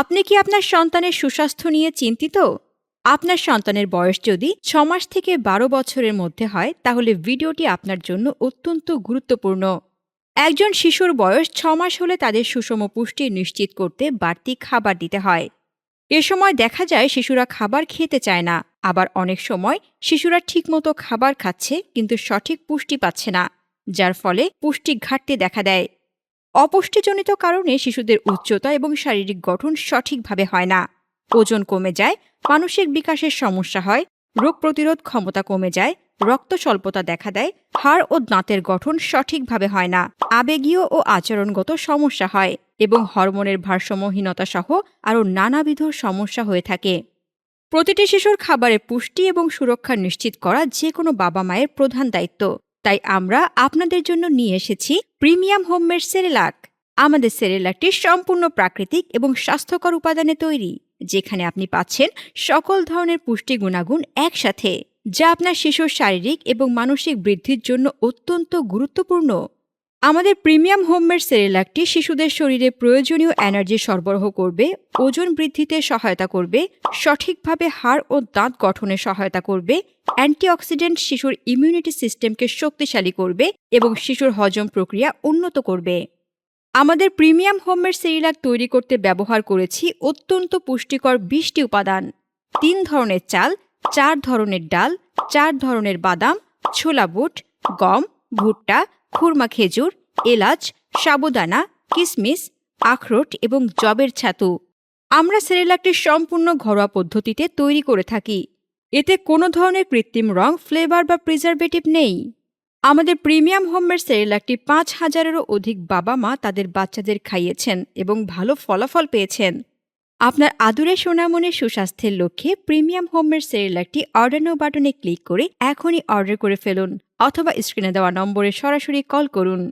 আপনি কি আপনার সন্তানের সুস্বাস্থ্য নিয়ে চিন্তিত? আপনার সন্তানের বয়স যদি ছ মাস থেকে বারো বছরের মধ্যে হয়, তাহলে ভিডিওটি আপনার জন্য অত্যন্ত গুরুত্বপূর্ণ। একজন শিশুর বয়স ছ মাস হলে তাদের সুষম পুষ্টি নিশ্চিত করতে বাড়তি খাবার দিতে হয়। এ সময় দেখা যায় শিশুরা খাবার খেতে চায় না। আবার অনেক সময় শিশুরা ঠিকমতো খাবার খাচ্ছে, কিন্তু সঠিক পুষ্টি পাচ্ছে না, যার ফলে পুষ্টি ঘাটতি দেখা দেয়। অপুষ্টিজনিত কারণে শিশুদের উচ্চতা এবং শারীরিক গঠন সঠিকভাবে হয় না। ওজন কমে যায়, মানসিক বিকাশের সমস্যা হয়, রোগ প্রতিরোধ ক্ষমতা কমে যায়, রক্ত স্বল্পতা দেখা দেয়, হাড় ও দাঁতের গঠন সঠিকভাবে হয় না। আবেগীয় ও আচরণগত সমস্যা হয় এবং হরমোনের ভারসাম্যহীনতা সহ আরও নানাবিধ সমস্যা হয়ে থাকে। প্রতিটি শিশুর খাবারের পুষ্টি এবং সুরক্ষা নিশ্চিত করা যে কোনো বাবা মায়ের প্রধান দায়িত্ব। তাই আমরা আপনাদের জন্য নিয়ে এসেছি প্রিমিয়াম হোমের সেরেলাক। আমাদের সেরেলাকটি সম্পূর্ণ প্রাকৃতিক এবং স্বাস্থ্যকর উপাদানে তৈরি, যেখানে আপনি পাচ্ছেন সকল ধরনের পুষ্টি গুণাগুণ একসাথে, যা আপনার শিশুর শারীরিক এবং মানসিক বৃদ্ধির জন্য অত্যন্ত গুরুত্বপূর্ণ। আমাদের প্রিমিয়াম হোমমেড সেরেলাকটি শিশুদের শরীরে প্রয়োজনীয় এনার্জি সরবরাহ করবে, ওজন বৃদ্ধিতে সহায়তা করবে, সঠিকভাবে হাড় ও দাঁত গঠনে সহায়তা করবে, অ্যান্টিঅক্সিডেন্ট শিশুর ইমিউনিটি সিস্টেমকে শক্তিশালী করবে এবং শিশুর হজম প্রক্রিয়া উন্নত করবে। আমাদের প্রিমিয়াম হোমমেড সেরিলাক তৈরি করতে ব্যবহার করেছি অত্যন্ত পুষ্টিকর বিশটি উপাদান। তিন ধরনের চাল, চার ধরনের ডাল, চার ধরনের বাদাম, ছোলা বুট, গম, ভুট্টা খুরমা খেজুর, এলাচ, সাবুদানা কিশমিশ আখরোট এবং জবের ছাতু। আমরা সেরেলাকটি সম্পূর্ণ ঘরোয়া পদ্ধতিতে তৈরি করে থাকি। এতে কোনো ধরনের কৃত্রিম রং ফ্লেভার বা প্রিজারভেটিভ নেই। আমাদের প্রিমিয়াম হোমের সেরেলাকটি পাঁচ হাজারেরও অধিক বাবা মা তাদের বাচ্চাদের খাইয়েছেন এবং ভালো ফলাফল পেয়েছেন। আপনার আদুরে সোনামনের সুস্বাস্থ্যের লক্ষ্যে প্রিমিয়াম হোমের সেরেলাকটি অর্ডার নো বাটনে ক্লিক করে এখনই অর্ডার করে ফেলুন অথবা স্ক্রিনে দেওয়া নম্বরে সরাসরি কল করুন।